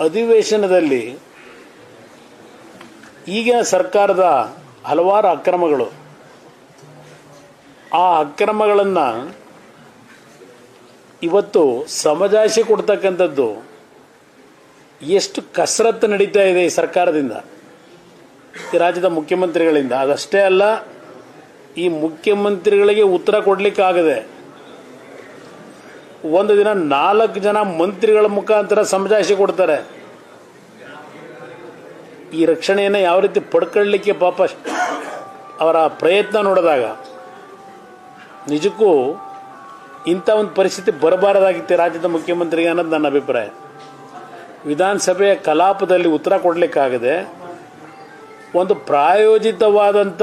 ಅಧಿವೇಶನದಲ್ಲಿ ಈಗಿನ ಸರ್ಕಾರದ ಹಲವಾರು ಅಕ್ರಮಗಳು. ಆ ಅಕ್ರಮಗಳನ್ನು ಇವತ್ತು ಸಮಜಾಯಿಷಿ ಕೊಡ್ತಕ್ಕಂಥದ್ದು ಎಷ್ಟು ಕಸರತ್ತು ನಡೀತಾ ಇದೆ ಈ ಸರ್ಕಾರದಿಂದ. ಈ ರಾಜ್ಯದ ಮುಖ್ಯಮಂತ್ರಿಗಳಿಂದ. ಅದಷ್ಟೇ ಅಲ್ಲ, ಈ ಮುಖ್ಯಮಂತ್ರಿಗಳಿಗೆ ಉತ್ತರ ಕೊಡಲಿಕ್ಕಾಗದೆ ಒಂದು ದಿನ ನಾಲ್ಕು ಜನ ಮಂತ್ರಿಗಳ ಮುಖಾಂತರ ಸಮಜಾಯಿಸಿ ಕೊಡ್ತಾರೆ. ಈ ರಕ್ಷಣೆಯನ್ನು ಯಾವ ರೀತಿ ಪಡ್ಕೊಳ್ಳಿಕ್ಕೆ ಪಾಪ ಅವರ ಪ್ರಯತ್ನ ನೋಡಿದಾಗ ನಿಜಕ್ಕೂ ಇಂಥ ಒಂದು ಪರಿಸ್ಥಿತಿ ಬರಬಾರದಾಗಿತ್ತು ರಾಜ್ಯದ ಮುಖ್ಯಮಂತ್ರಿಗೆ ಅನ್ನೋದು ನನ್ನ ಅಭಿಪ್ರಾಯ. ವಿಧಾನಸಭೆಯ ಕಲಾಪದಲ್ಲಿ ಉತ್ತರ ಕೊಡಲಿಕ್ಕಾಗದೆ ಒಂದು ಪ್ರಾಯೋಜಿತವಾದಂಥ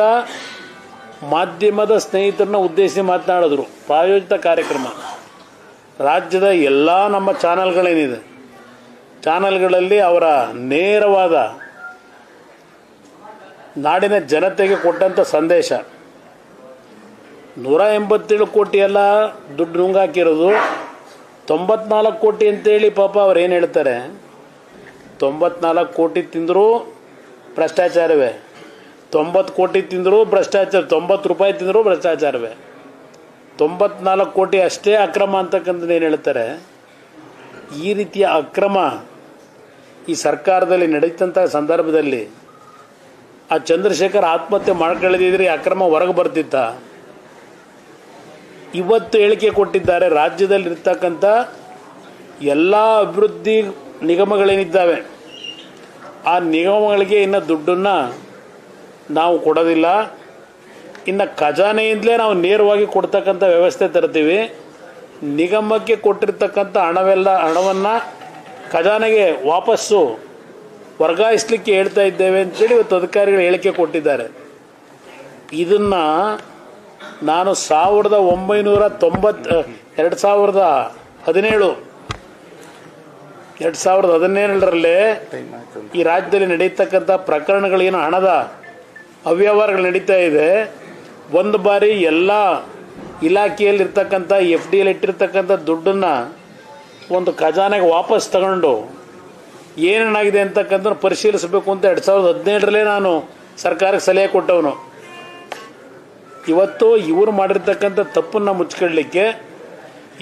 ಮಾಧ್ಯಮದ ಸ್ನೇಹಿತರನ್ನ ಉದ್ದೇಶಿಸಿ ಮಾತನಾಡಿದ್ರು. ಪ್ರಾಯೋಜಿತ ಕಾರ್ಯಕ್ರಮ. ರಾಜ್ಯದ ಎಲ್ಲ ನಮ್ಮ ಚಾನಲ್ಗಳೇನಿದೆ, ಚಾನಲ್ಗಳಲ್ಲಿ ಅವರ ನೇರವಾದ ನಾಡಿನ ಜನತೆಗೆ ಕೊಟ್ಟಂಥ ಸಂದೇಶ. ನೂರ ಎಂಬತ್ತೇಳು ಕೋಟಿ ಎಲ್ಲ ದುಡ್ಡು ನುಂಗಾಕಿರೋದು, ತೊಂಬತ್ನಾಲ್ಕು ಕೋಟಿ ಅಂತೇಳಿ ಪಾಪ ಅವ್ರು ಏನು ಹೇಳ್ತಾರೆ, ತೊಂಬತ್ನಾಲ್ಕು ಕೋಟಿ ತಿಂದರೂ ಭ್ರಷ್ಟಾಚಾರವೇ, ತೊಂಬತ್ತು ಕೋಟಿ ತಿಂದರೂ ಭ್ರಷ್ಟಾಚಾರ, ತೊಂಬತ್ತು ರೂಪಾಯಿ ತಿಂದರೂ ಭ್ರಷ್ಟಾಚಾರವೇ. ತೊಂಬತ್ನಾಲ್ಕು ಕೋಟಿ ಅಷ್ಟೇ ಅಕ್ರಮ ಅಂತಕ್ಕಂಥದ್ದು ಏನು ಹೇಳ್ತಾರೆ? ಈ ರೀತಿಯ ಅಕ್ರಮ ಈ ಸರ್ಕಾರದಲ್ಲಿ ನಡೀತಂಥ ಸಂದರ್ಭದಲ್ಲಿ ಆ ಚಂದ್ರಶೇಖರ್ ಆತ್ಮಹತ್ಯೆ ಮಾಡ್ಕೊಳ್ಳದಿದ್ರೆ ಅಕ್ರಮ ಹೊರಗೆ ಬರ್ತಿತ್ತ? ಇವತ್ತು ಹೇಳಿಕೆ ಕೊಟ್ಟಿದ್ದಾರೆ ರಾಜ್ಯದಲ್ಲಿರ್ತಕ್ಕಂಥ ಎಲ್ಲ ಅಭಿವೃದ್ಧಿ ನಿಗಮಗಳೇನಿದ್ದಾವೆ, ಆ ನಿಗಮಗಳಿಗೆ ಇನ್ನು ದುಡ್ಡನ್ನು ನಾವು ಕೊಡೋದಿಲ್ಲ. ಇನ್ನು ಖಜಾನೆಯಿಂದಲೇ ನಾವು ನೇರವಾಗಿ ಕೊಡ್ತಕ್ಕಂಥ ವ್ಯವಸ್ಥೆ ತರ್ತೀವಿ. ನಿಗಮಕ್ಕೆ ಕೊಟ್ಟಿರ್ತಕ್ಕಂಥ ಹಣವೆಲ್ಲ, ಹಣವನ್ನು ಖಜಾನೆಗೆ ವಾಪಸ್ಸು ವರ್ಗಾಯಿಸ್ಲಿಕ್ಕೆ ಹೇಳ್ತಾ ಇದ್ದೇವೆ ಅಂತೇಳಿ ಇವತ್ತು ಅಧಿಕಾರಿಗಳು ಹೇಳಿಕೆ ಕೊಟ್ಟಿದ್ದಾರೆ. ಇದನ್ನು ನಾನು ಸಾವಿರದ ಒಂಬೈನೂರ ತೊಂಬತ್ತು ಎರಡು ಸಾವಿರದ ಹದಿನೇಳು, ಎರಡು ಸಾವಿರದ ಹದಿನೇಳರಲ್ಲೇ ಈ ರಾಜ್ಯದಲ್ಲಿ ನಡೀತಕ್ಕಂಥ ಪ್ರಕರಣಗಳೇನು ಹಣದ ಅವ್ಯವಹಾರಗಳು ನಡೀತಾ ಇದೆ. ಒಂದು ಬಾರಿ ಎಲ್ಲ ಇಲಾಖೆಯಲ್ಲಿರ್ತಕ್ಕಂಥ ಎಫ್ ಡಿ ಎಲ್ಲಿ ಇಟ್ಟಿರ್ತಕ್ಕಂಥ ದುಡ್ಡನ್ನು ಒಂದು ಖಜಾನೆಗೆ ವಾಪಸ್ ತಗೊಂಡು ಏನೇನಾಗಿದೆ ಅಂತಕ್ಕಂಥ ಪರಿಶೀಲಿಸಬೇಕು ಅಂತ ಎರಡು ಸಾವಿರದ ಹದಿನೇಳರಲ್ಲೇ ನಾನು ಸರ್ಕಾರಕ್ಕೆ ಸಲಹೆ ಕೊಟ್ಟವನು. ಇವತ್ತು ಇವರು ಮಾಡಿರ್ತಕ್ಕಂಥ ತಪ್ಪನ್ನು ಮುಚ್ಕೊಳ್ಳಿಕ್ಕೆ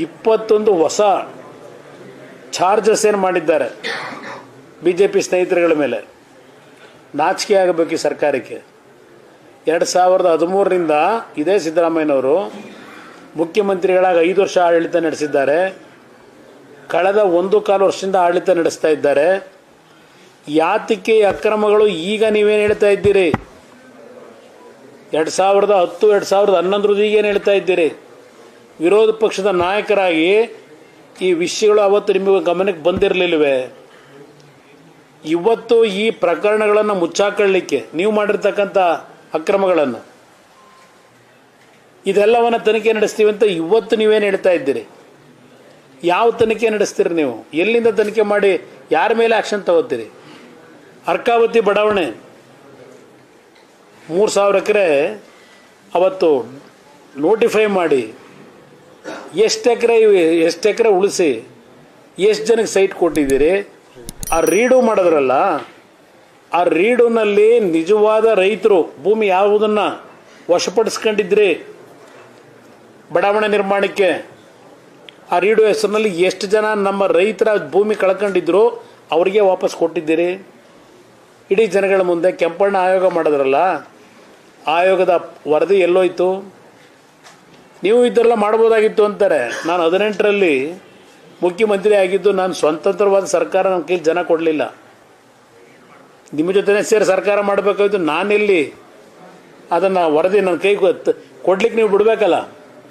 ಇಪ್ಪತ್ತೊಂದು ಹೊಸ ಚಾರ್ಜಸ್ ಏನು ಮಾಡಿದ್ದಾರೆ? ಬಿ ಜೆ ಪಿ ಸ್ನೇಹಿತರುಗಳ ಮೇಲೆ ನಾಚಿಕೆ ಆಗಬೇಕು ಈ ಸರ್ಕಾರಕ್ಕೆ. ಎರಡು ಸಾವಿರದ ಹದಿಮೂರರಿಂದ ಇದೇ ಸಿದ್ದರಾಮಯ್ಯನವರು ಮುಖ್ಯಮಂತ್ರಿಗಳಾಗಿ ಐದು ವರ್ಷ ಆಡಳಿತ ನಡೆಸಿದ್ದಾರೆ. ಕಳೆದ ಒಂದು ಕಾಲು ವರ್ಷದಿಂದ ಆಡಳಿತ ನಡೆಸ್ತಾ ಇದ್ದಾರೆ. ಯಾತಿಕೆ ಅಕ್ರಮಗಳು ಈಗ ನೀವೇನು ಹೇಳ್ತಾ ಇದ್ದೀರಿ? ಎರಡು ಸಾವಿರದ ಹತ್ತು, ಎರಡು ಸಾವಿರದ ಹನ್ನೊಂದರದ್ದು ಈಗೇನು ಹೇಳ್ತಾ ಇದ್ದೀರಿ? ವಿರೋಧ ಪಕ್ಷದ ನಾಯಕರಾಗಿ ಈ ವಿಷಯಗಳು ಅವತ್ತು ನಿಮಗೆ ಗಮನಕ್ಕೆ ಬಂದಿರಲಿಲ್ಲವೇ ಇವತ್ತು ಈ ಪ್ರಕರಣಗಳನ್ನು ಮುಚ್ಚಾಕೊಳ್ಳಿಕ್ಕೆ ನೀವು ಮಾಡಿರ್ತಕ್ಕಂಥ ಅಕ್ರಮಗಳನ್ನು. ಇದೆಲ್ಲವನ್ನ ತನಿಖೆ ನಡೆಸ್ತೀವಿ ಅಂತ ಇವತ್ತು ನೀವೇನು ಹೇಳ್ತಾ ಇದ್ದೀರಿ? ಯಾವ ತನಿಖೆ ನಡೆಸ್ತೀರಿ ನೀವು? ಎಲ್ಲಿಂದ ತನಿಖೆ ಮಾಡಿ ಯಾರ ಮೇಲೆ ಆಕ್ಷನ್ ತಗೋತೀರಿ? ಅರ್ಕಾವತಿ ಬಡಾವಣೆ. ಮೂರು ಸಾವಿರ ಎಕರೆ ಅವತ್ತು ನೋಟಿಫೈ ಮಾಡಿ, ಎಷ್ಟು ಎಕರೆ ಎಷ್ಟು ಎಕರೆ ಉಳಿಸಿ, ಎಷ್ಟು ಜನಕ್ಕೆ ಸೈಟ್ ಕೊಟ್ಟಿದ್ದೀರಿ? ಆ ರೀಡು ಮಾಡಿದ್ರಲ್ಲ ಆ ರೀಡುನಲ್ಲಿ ನಿಜವಾದ ರೈತರು ಭೂಮಿ ಯಾವುದನ್ನ ವಶಪಡಿಸ್ಕೊಂಡಿದ್ರಿ ಬಡಾವಣೆ ನಿರ್ಮಾಣಕ್ಕೆ ಆ ರೀಡು ಹೆಸರಿನಲ್ಲಿ ಎಷ್ಟು ಜನ ನಮ್ಮ ರೈತರ ಭೂಮಿ ಕಳ್ಕೊಂಡಿದ್ರು ಅವರಿಗೆ ವಾಪಸ್ ಕೊಟ್ಟಿದ್ದೀರಿ? ಇಡೀ ಜನಗಳ ಮುಂದೆ ಕೆಂಪಣ್ಣ ಆಯೋಗ ಮಾಡಿದ್ರಲ್ಲ, ಆಯೋಗದ ವರದಿ ಎಲ್ಲೋಯ್ತು? ನೀವು ಇದೆಲ್ಲ ಮಾಡ್ಬೋದಾಗಿತ್ತು ಅಂತಾರೆ. ನಾನು ಹದಿನೆಂಟರಲ್ಲಿ ಮುಖ್ಯಮಂತ್ರಿ ಆಗಿದ್ದು ನಾನು ಸ್ವತಂತ್ರವಾದ ಸರ್ಕಾರ ನಮ್ಮ ಕೈಲಿ ಜನ ಕೊಡಲಿಲ್ಲ. ನಿಮ್ಮ ಜೊತೆನೇ ಸೇರಿ ಸರ್ಕಾರ ಮಾಡಬೇಕಾಯ್ತು ನಾನೆಲ್ಲಿ ಅದನ್ನು ವರದಿ ನನ್ನ ಕೈ ಕೊಡ್ಲಿಕ್ಕೆ ನೀವು ಬಿಡಬೇಕಲ್ಲ?